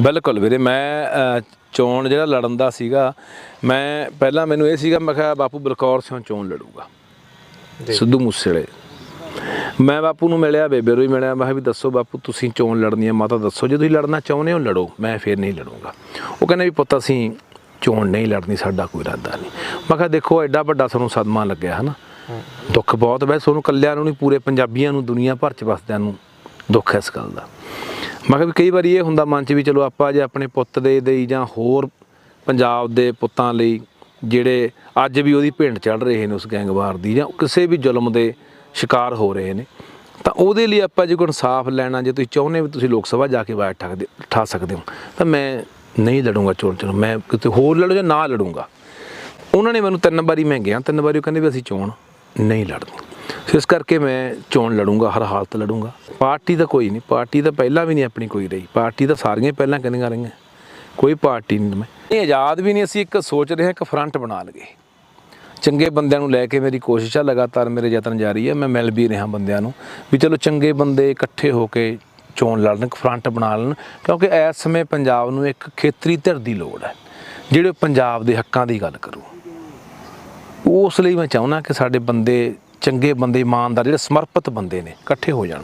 ਬਿਲਕੁਲ ਵੀਰੇ ਮੈਂ ਚੋਣ ਜਿਹੜਾ ਲੜਨ ਦਾ ਸੀਗਾ ਮੈਂ ਪਹਿਲਾਂ ਮੈਨੂੰ ਇਹ ਸੀਗਾ ਮੈਂ ਕਿਹਾ ਬਾਪੂ ਬਲਕੌਰ ਸਿੰਘ ਚੋਣ ਲੜੂਗਾ। ਸਿੱਧੂ ਮੂਸੇਵਾਲੇ। ਮੈਂ ਬਾਪੂ ਨੂੰ ਮਿਲਿਆ ਬੇਬੇ ਨੂੰ ਮਿਲਿਆ ਮੈਂ ਵੀ ਦੱਸੋ ਬਾਪੂ ਤੁਸੀਂ ਚੋਣ ਲੜਨੀ ਹੈ ਮਾਤਾ ਦੱਸੋ ਜੇ ਤੁਸੀਂ ਲੜਨਾ ਚਾਹੁੰਦੇ ਹੋ ਲੜੋ ਮੈਂ ਫੇਰ ਨਹੀਂ ਲੜੂੰਗਾ। ਉਹ ਕਹਿੰਦੇ ਵੀ ਪੁੱਤ ਅਸੀਂ ਚੋਣ ਨਹੀਂ ਲੜਨੀ ਸਾਡਾ ਕੋਈ ਇਰਾਦਾ ਨਹੀਂ। ਮੈਂ ਕਿਹਾ ਦੇਖੋ ਐਡਾ ਵੱਡਾ ਤੁਹਾਨੂੰ ਸਦਮਾ ਲੱਗਿਆ ਹਨਾ। ਦੁੱਖ ਬਹੁਤ ਵੈ ਤੁਹਾਨੂੰ ਕੱਲਿਆਂ ਨੂੰ ਨਹੀਂ ਪੂਰੇ ਪੰਜਾਬੀਆਂ ਨੂੰ ਦੁਨੀਆ ਭਰ ਚ ਵਸਦਿਆਂ ਨੂੰ ਦੁੱਖ ਹੈ ਇਸ ਗੱਲ ਦਾ। ਮੈਂ ਕਿਹਾ ਵੀ ਕਈ ਵਾਰੀ ਇਹ ਹੁੰਦਾ ਮਨ 'ਚ ਵੀ ਚਲੋ ਆਪਾਂ ਜੇ ਆਪਣੇ ਪੁੱਤ ਦੇ ਲਈ ਜਾਂ ਹੋਰ ਪੰਜਾਬ ਦੇ ਪੁੱਤਾਂ ਲਈ ਜਿਹੜੇ ਅੱਜ ਵੀ ਉਹਦੀ ਭਿੰਡ ਚੜ ਰਹੇ ਨੇ ਉਸ ਗੈਂਗਵਾਰ ਦੀ ਜਾਂ ਕਿਸੇ ਵੀ ਜ਼ੁਲਮ ਦੇ ਸ਼ਿਕਾਰ ਹੋ ਰਹੇ ਨੇ, ਤਾਂ ਉਹਦੇ ਲਈ ਆਪਾਂ ਜੇ ਕੋਈ ਇਨਸਾਫ ਲੈਣਾ ਜੇ ਤੁਸੀਂ ਚਾਹੁੰਦੇ ਵੀ ਤੁਸੀਂ ਲੋਕ ਸਭਾ ਜਾ ਕੇ ਬਾਹਰ ਠੱਕਦੇ ਠਾ ਸਕਦੇ ਹੋ, ਤਾਂ ਮੈਂ ਨਹੀਂ ਲੜੂੰਗਾ ਚੋਣ ਚੋਣ, ਮੈਂ ਕਿਤੇ ਹੋਰ ਲੜੂ ਜਾਂ ਨਾ ਲੜੂੰਗਾ। ਉਹਨਾਂ ਨੇ ਮੈਨੂੰ ਤਿੰਨ ਵਾਰੀ ਮੈਂ ਗਿਆ, ਤਿੰਨ ਵਾਰੀ ਉਹ ਕਹਿੰਦੇ ਵੀ ਅਸੀਂ ਚੋਣ ਨਹੀਂ ਲੜਨੀ ਸੋ ਇਸ ਕਰਕੇ ਮੈਂ ਚੋਣ ਲੜੂੰਗਾ, ਹਰ ਹਾਲਤ ਲੜੂੰਗਾ। ਪਾਰਟੀ ਤਾਂ ਕੋਈ ਨਹੀਂ, ਪਾਰਟੀ ਤਾਂ ਪਹਿਲਾਂ ਵੀ ਨਹੀਂ ਆਪਣੀ ਕੋਈ ਰਹੀ। ਪਾਰਟੀ ਤਾਂ ਸਾਰੀਆਂ ਪਹਿਲਾਂ ਕਹਿੰਦੀਆਂ ਰਹੀਆਂ। ਕੋਈ ਪਾਰਟੀ ਨਹੀਂ ਮੈਂ। ਇਹ ਆਜ਼ਾਦ ਵੀ ਨਹੀਂ ਅਸੀਂ ਇੱਕ ਸੋਚ ਰਹੇ ਹਾਂ, ਇੱਕ ਫਰੰਟ ਬਣਾ ਲਈਏ। ਚੰਗੇ ਬੰਦਿਆਂ ਨੂੰ ਲੈ ਕੇ ਮੇਰੀ ਕੋਸ਼ਿਸ਼ ਆ, ਲਗਾਤਾਰ ਮੇਰੇ ਯਤਨ ਜਾਰੀ ਹੈ ਮੈਂ ਮਿਲ ਵੀ ਰਿਹਾ ਬੰਦਿਆਂ ਨੂੰ। ਵੀ ਚਲੋ ਚੰਗੇ ਬੰਦੇ ਇਕੱਠੇ ਹੋ ਕੇ ਚੋਣ ਲੜਨ, ਇੱਕ ਫਰੰਟ ਬਣਾ ਲੈਣ, ਕਿਉਂਕਿ ਇਸ ਸਮੇਂ ਪੰਜਾਬ ਨੂੰ ਇੱਕ ਖੇਤਰੀ ਧਿਰ ਦੀ ਲੋੜ ਹੈ। ਜਿਹੜੇ ਪੰਜਾਬ ਦੇ ਹੱਕਾਂ ਦੀ ਗੱਲ ਕਰੂ, ਉਸ ਲਈ ਮੈਂ ਚਾਹੁੰਦਾ ਕਿ ਸਾਡੇ ਬੰਦੇ ਚੰਗੇ ਬੰਦੇ ਇਮਾਨਦਾਰ ਜਿਹੜੇ ਸਮਰਪਿਤ ਬੰਦੇ ਨੇ ਇਕੱਠੇ ਹੋ ਜਾਣ।